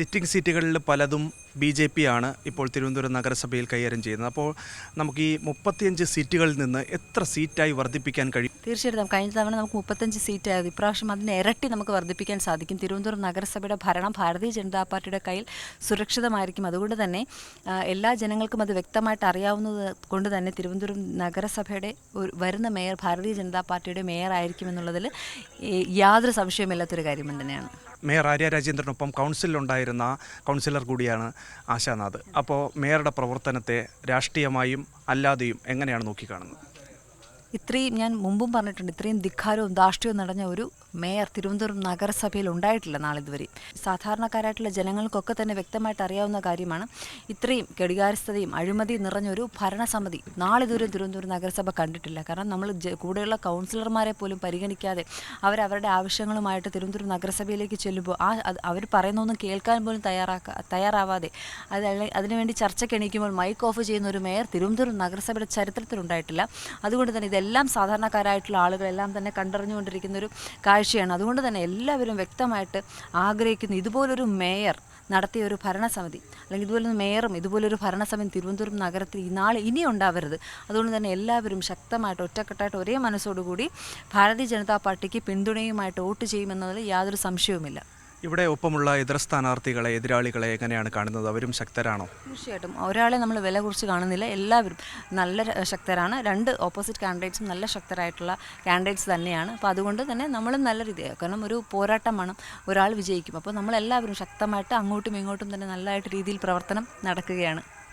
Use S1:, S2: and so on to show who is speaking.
S1: Sitting സീറ്റുകളിൽ പലതും B J P ആണ് ഇപ്പോൾ തിരുവനന്തപുരം നഗരസഭയിൽ കൈകാര്യം ചെയ്യുന്നത്. അപ്പോൾ നമുക്ക് ഈ മുപ്പത്തിയഞ്ച് സീറ്റുകളിൽ നിന്ന് എത്ര സീറ്റായി വർദ്ധിപ്പിക്കാൻ കഴിയും?
S2: തീർച്ചയായിട്ടും. കഴിഞ്ഞ തവണ നമുക്ക് മുപ്പത്തഞ്ച് സീറ്റായിരുന്നു ഇപ്രാവശ്യം അതിനെ ഇരട്ടി നമുക്ക് വർദ്ധിപ്പിക്കാൻ സാധിക്കും. തിരുവനന്തപുരം നഗരസഭയുടെ ഭരണം ഭാരതീയ ജനതാ പാർട്ടിയുടെ കയ്യിൽ സുരക്ഷിതമായിരിക്കും. അതുകൊണ്ട് തന്നെ എല്ലാ ജനങ്ങൾക്കും അത് വ്യക്തമായിട്ട് അറിയാവുന്നത് കൊണ്ട് തന്നെ തിരുവനന്തപുരം നഗരസഭയുടെ വരുന്ന മേയർ ഭാരതീയ ജനതാ പാർട്ടിയുടെ മേയർ ആയിരിക്കും എന്നുള്ളതിൽ യാതൊരു സംശയമില്ലാത്തൊരു കാര്യം തന്നെയാണ്.
S1: മേയർ ആര്യ രാജേന്ദ്രനൊപ്പം കൗൺസിലുണ്ടായിരുന്ന കൗൺസിലർ കൂടിയാണ് ആശാനാഥ്. അപ്പോൾ മേയറുടെ പ്രവർത്തനത്തെ രാഷ്ട്രീയമായും അല്ലാതെയും എങ്ങനെയാണ് നോക്കിക്കാണുന്നത്?
S2: ഇത്രയും ഞാൻ മുമ്പും പറഞ്ഞിട്ടുണ്ട് ഇത്രയും ധിഖാരവും ധാഷ്ട്യവും നടഞ്ഞ ഒരു മേയർ തിരുവനന്തപുരം നഗരസഭയിൽ ഉണ്ടായിട്ടില്ല നാളിതുവരെ സാധാരണക്കാരായിട്ടുള്ള ജനങ്ങൾക്കൊക്കെ തന്നെ വ്യക്തമായിട്ട് അറിയാവുന്ന കാര്യമാണ് ഇത്രയും കെടികാരസ്ഥതയും അഴിമതിയും നിറഞ്ഞൊരു ഭരണസമിതി നാളിതുവരെ തിരുവനന്തപുരം നഗരസഭ കണ്ടിട്ടില്ല. കാരണം നമ്മൾ കൂടെയുള്ള കൗൺസിലർമാരെ പോലും പരിഗണിക്കാതെ അവരവരുടെ ആവശ്യങ്ങളുമായിട്ട് തിരുവനന്തപുരം നഗരസഭയിലേക്ക് ചെല്ലുമ്പോൾ ആ അവർ പറയുന്നൊന്നും കേൾക്കാൻ പോലും തയ്യാറാക്കാ തയ്യാറാവാതെ അത് അതിനുവേണ്ടി ചർച്ചയ്ക്ക് എണീക്കുമ്പോൾ മൈക്ക് ഓഫ് ചെയ്യുന്ന ഒരു മേയർ തിരുവനന്തപുരം നഗരസഭയുടെ ചരിത്രത്തിലുണ്ടായിട്ടില്ല. അതുകൊണ്ട് തന്നെ ഇതെല്ലാം സാധാരണക്കാരായിട്ടുള്ള ആളുകളെല്ലാം തന്നെ കണ്ടറിഞ്ഞുകൊണ്ടിരിക്കുന്ന ഒരു കാഴ്ചയാണ്. അതുകൊണ്ട് തന്നെ എല്ലാവരും വ്യക്തമായിട്ട് ആഗ്രഹിക്കുന്നു ഇതുപോലൊരു മേയർ നടത്തിയ ഒരു ഭരണസമിതി അല്ലെങ്കിൽ ഇതുപോലൊരു മേയറും ഇതുപോലൊരു ഭരണസമിതി തിരുവനന്തപുരം നഗരത്തിൽ നാളെ ഇനി ഉണ്ടാവരുത്. അതുകൊണ്ട് തന്നെ എല്ലാവരും ശക്തമായിട്ട് ഒറ്റക്കെട്ടായിട്ട് ഒരേ മനസ്സോടുകൂടി ഭാരതീയ ജനതാ പാർട്ടിക്ക് പിന്തുണയുമായിട്ട് വോട്ട് ചെയ്യുമെന്നതിൽ യാതൊരു സംശയവുമില്ല.
S1: ഇവിടെ ഒപ്പമുള്ള എതിർ സ്ഥാനാർത്ഥികളെ എതിരാളികളെ എങ്ങനെയാണ് കാണുന്നത്? അവരും ശക്തരാണോ?
S2: തീർച്ചയായിട്ടും. ഒരാളെ നമ്മൾ വില കുറിച്ച് കാണുന്നില്ല. എല്ലാവരും നല്ല ശക്തരാണ്. രണ്ട് ഓപ്പോസിറ്റ് കാൻഡിഡേറ്റ്സും നല്ല ശക്തരായിട്ടുള്ള കാൻഡിഡേറ്റ്സ് തന്നെയാണ്. അപ്പോൾ അതുകൊണ്ട് തന്നെ നമ്മളും നല്ല രീതി കാരണം ഒരു പോരാട്ടമാണ്. ഒരാൾ വിജയിക്കും. അപ്പോൾ നമ്മളെല്ലാവരും ശക്തമായിട്ട് അങ്ങോട്ടും ഇങ്ങോട്ടും തന്നെ നല്ലതായിട്ട് രീതിയിൽ പ്രവർത്തനം നടക്കുകയാണ്.